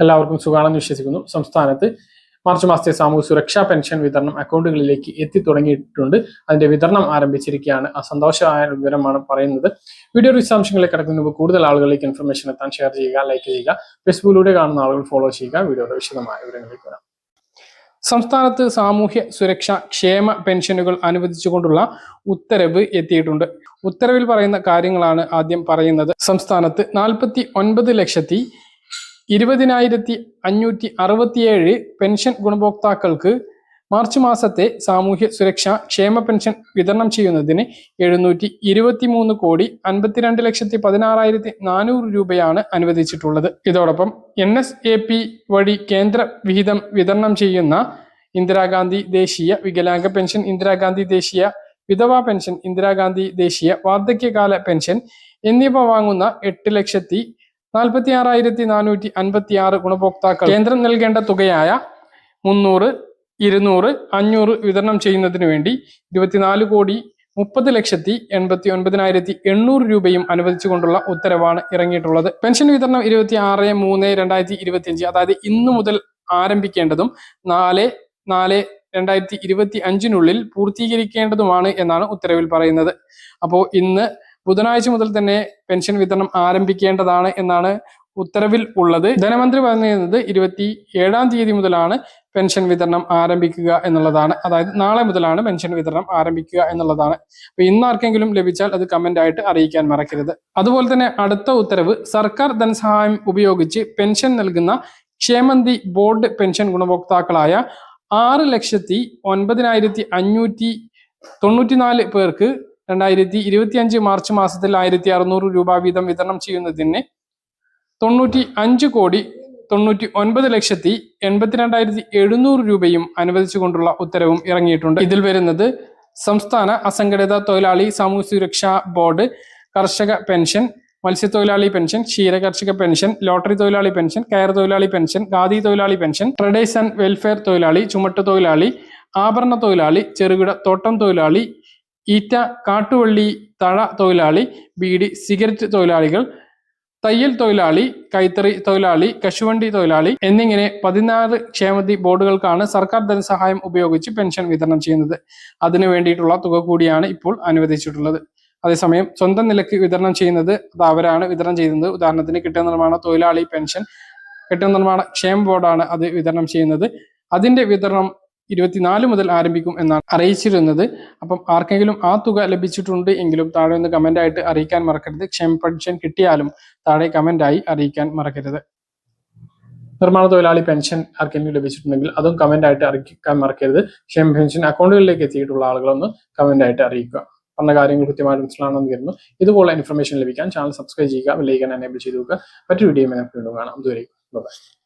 എല്ലാവർക്കും സുഖാണെന്ന് വിശ്വസിക്കുന്നു. സംസ്ഥാനത്ത് മാർച്ച് മാസത്തെ സാമൂഹ്യ സുരക്ഷാ പെൻഷൻ വിതരണം അക്കൗണ്ടുകളിലേക്ക് എത്തി തുടങ്ങിയിട്ടുണ്ട് അതിന്റെ വിതരണം ആരംഭിച്ചിരിക്കുകയാണ്. ആ സന്തോഷമായ വിവരമാണ് പറയുന്നത്. വീഡിയോ വിശദാംശങ്ങളിലേക്ക് കിടക്കുന്ന കൂടുതൽ ആളുകളിലേക്ക് ഇൻഫർമേഷൻ എത്താൻ ഷെയർ ചെയ്യുക ലൈക്ക് ചെയ്യുക ഫേസ്ബുക്കിലൂടെ കാണുന്ന ആളുകൾ ഫോളോ ചെയ്യുക. വീഡിയോയുടെ വിശദമായ വിവരങ്ങളിലേക്ക് വരാം. സംസ്ഥാനത്ത് സാമൂഹ്യ സുരക്ഷ ക്ഷേമ പെൻഷനുകൾ അനുവദിച്ചുകൊണ്ടുള്ള ഉത്തരവ് എത്തിയിട്ടുണ്ട്. ഉത്തരവിൽ പറയുന്ന കാര്യങ്ങളാണ് ആദ്യം പറയുന്നത്. സംസ്ഥാനത്ത് നാൽപ്പത്തി ഒൻപത് ലക്ഷത്തി ഇരുപതിനായിരത്തി അഞ്ഞൂറ്റി അറുപത്തിയേഴ് പെൻഷൻ ഗുണഭോക്താക്കൾക്ക് മാർച്ച് മാസത്തെ സാമൂഹ്യ സുരക്ഷാ ക്ഷേമ പെൻഷൻ വിതരണം ചെയ്യുന്നതിന് എഴുന്നൂറ്റി ഇരുപത്തി മൂന്ന് കോടി അൻപത്തിരണ്ട് ലക്ഷത്തി പതിനാറായിരത്തി നാനൂറ് രൂപയാണ് അനുവദിച്ചിട്ടുള്ളത്. ഇതോടൊപ്പം എൻ എസ് എ പി വഴി കേന്ദ്ര വിഹിതം വിതരണം ചെയ്യുന്ന ഇന്ദിരാഗാന്ധി ദേശീയ വികലാംഗ പെൻഷൻ ഇന്ദിരാഗാന്ധി ദേശീയ വിധവാ പെൻഷൻ ഇന്ദിരാഗാന്ധി ദേശീയ വാർദ്ധക്യകാല പെൻഷൻ എന്നിവ വാങ്ങുന്ന എട്ട് ലക്ഷത്തി നാൽപ്പത്തി ആറായിരത്തി നാനൂറ്റി അൻപത്തി ആറ് ഗുണഭോക്താക്കൾ കേന്ദ്രം നൽകേണ്ട തുകയായ മുന്നൂറ് ഇരുന്നൂറ് അഞ്ഞൂറ് വിതരണം ചെയ്യുന്നതിന് വേണ്ടി ഇരുപത്തിനാല് കോടി മുപ്പത് ലക്ഷത്തി എൺപത്തി ഒൻപതിനായിരത്തി എണ്ണൂറ് രൂപയും അനുവദിച്ചുകൊണ്ടുള്ള ഉത്തരവാണ് ഇറങ്ങിയിട്ടുള്ളത്. പെൻഷൻ വിതരണം ഇരുപത്തി ആറ് മൂന്ന് രണ്ടായിരത്തി ഇരുപത്തി അഞ്ച് അതായത് ഇന്നു മുതൽ ആരംഭിക്കേണ്ടതും നാല് നാല് രണ്ടായിരത്തി ഇരുപത്തി അഞ്ചിനുള്ളിൽ പൂർത്തീകരിക്കേണ്ടതുമാണ് എന്നാണ് ഉത്തരവിൽ പറയുന്നത്. അപ്പോൾ ഇന്ന് ബുധനാഴ്ച മുതൽ തന്നെ പെൻഷൻ വിതരണം ആരംഭിക്കേണ്ടതാണ് എന്നാണ് ഉത്തരവിൽ ഉള്ളത്. ധനമന്ത്രി പറഞ്ഞിരുന്നത് ഇരുപത്തി ഏഴാം തീയതി മുതലാണ് പെൻഷൻ വിതരണം ആരംഭിക്കുക എന്നുള്ളതാണ്. അതായത് നാളെ മുതലാണ് പെൻഷൻ വിതരണം ആരംഭിക്കുക എന്നുള്ളതാണ്. അപ്പൊ ഇന്ന് ആർക്കെങ്കിലും ലഭിച്ചാൽ അത് കമന്റ് ആയിട്ട് അറിയിക്കാൻ മറക്കരുത്. അതുപോലെ തന്നെ അടുത്ത ഉത്തരവ് സർക്കാർ ധനസഹായം ഉപയോഗിച്ച് പെൻഷൻ നൽകുന്ന ക്ഷേമന്തി ബോർഡ് പെൻഷൻ ഗുണഭോക്താക്കളായ ആറ് ലക്ഷത്തി ഒൻപതിനായിരത്തി അഞ്ഞൂറ്റി തൊണ്ണൂറ്റിനാല് പേർക്ക് രണ്ടായിരത്തി ഇരുപത്തി അഞ്ച് മാർച്ച് മാസത്തിൽ ആയിരത്തി അറുന്നൂറ് രൂപ വീതം വിതരണം ചെയ്യുന്നതിന് തൊണ്ണൂറ്റി അഞ്ച് കോടി തൊണ്ണൂറ്റി ഒൻപത് ലക്ഷത്തി എൺപത്തിരണ്ടായിരത്തി എഴുന്നൂറ് രൂപയും അനുവദിച്ചുകൊണ്ടുള്ള ഉത്തരവും ഇറങ്ങിയിട്ടുണ്ട്. ഇതിൽ വരുന്നത് സംസ്ഥാന അസംഘടിത തൊഴിലാളി സാമൂഹ്യ സുരക്ഷാ ബോർഡ് കർഷക പെൻഷൻ മത്സ്യത്തൊഴിലാളി പെൻഷൻ ക്ഷീര കർഷക പെൻഷൻ ലോട്ടറി തൊഴിലാളി പെൻഷൻ കയർ തൊഴിലാളി പെൻഷൻ ഖാദി തൊഴിലാളി പെൻഷൻ ട്രഡേഴ്സ് ആൻഡ് വെൽഫെയർ തൊഴിലാളി ചുമട്ട് തൊഴിലാളി ആഭരണ തൊഴിലാളി ചെറുകിട തോട്ടം തൊഴിലാളി ഈറ്റ കാട്ടുവള്ളി തഴ തൊഴിലാളി ബീഡി സിഗരറ്റ് തൊഴിലാളികൾ തയ്യൽ തൊഴിലാളി കൈത്തറി തൊഴിലാളി കശുവണ്ടി തൊഴിലാളി എന്നിങ്ങനെ പതിനാറ് ക്ഷേമതി ബോർഡുകൾക്കാണ് സർക്കാർ ധനസഹായം ഉപയോഗിച്ച് പെൻഷൻ വിതരണം ചെയ്യുന്നത്. അതിനു വേണ്ടിയിട്ടുള്ള തുക കൂടിയാണ് ഇപ്പോൾ അനുവദിച്ചിട്ടുള്ളത്. അതേസമയം സ്വന്തം നിലയ്ക്ക് വിതരണം ചെയ്യുന്നത് അത് അവരാണ് വിതരണം ചെയ്യുന്നത്. ഉദാഹരണത്തിന് കെട്ടിട നിർമ്മാണ തൊഴിലാളി പെൻഷൻ കെട്ടിട നിർമ്മാണ ക്ഷേമ ബോർഡാണ് അത് വിതരണം ചെയ്യുന്നത്. അതിന്റെ വിതരണം ഇരുപത്തിനാല് മുതൽ ആരംഭിക്കും എന്നാണ് അറിയിച്ചിരുന്നത്. അപ്പം ആർക്കെങ്കിലും ആ തുക ലഭിച്ചിട്ടുണ്ട് എങ്കിലും താഴെ ഒന്ന് കമന്റ് ആയിട്ട് അറിയിക്കാൻ മറക്കരുത്. ക്ഷേമ പെൻഷൻ കിട്ടിയാലും താഴെ കമന്റായി അറിയിക്കാൻ മറക്കരുത്. നിർമ്മാണ തൊഴിലാളി പെൻഷൻ ആർക്കെങ്കിലും ലഭിച്ചിട്ടുണ്ടെങ്കിൽ അതും കമന്റ് ആയിട്ട് അറിയിക്കാൻ മറക്കരുത്. ക്ഷേമ പെൻഷൻ അക്കൗണ്ടുകളിലേക്ക് എത്തിയിട്ടുള്ള ആളുകളൊന്ന് കമന്റ് ആയിട്ട് അറിയിക്കുക. പറഞ്ഞ കാര്യങ്ങൾ കൃത്യമായിട്ട് മനസ്സിലാണെന്ന് കരുതുന്നു. ഇതുപോലെ ഇൻഫർമേഷൻ ലഭിക്കാൻ ചാനൽ സബ്സ്ക്രൈബ് ചെയ്യുക വിലയിക്കാൻ എനേബിൾ ചെയ്ത് നോക്കുക മറ്റൊരു വീഡിയോ കാണാം. ഇതുവരെ ബൈ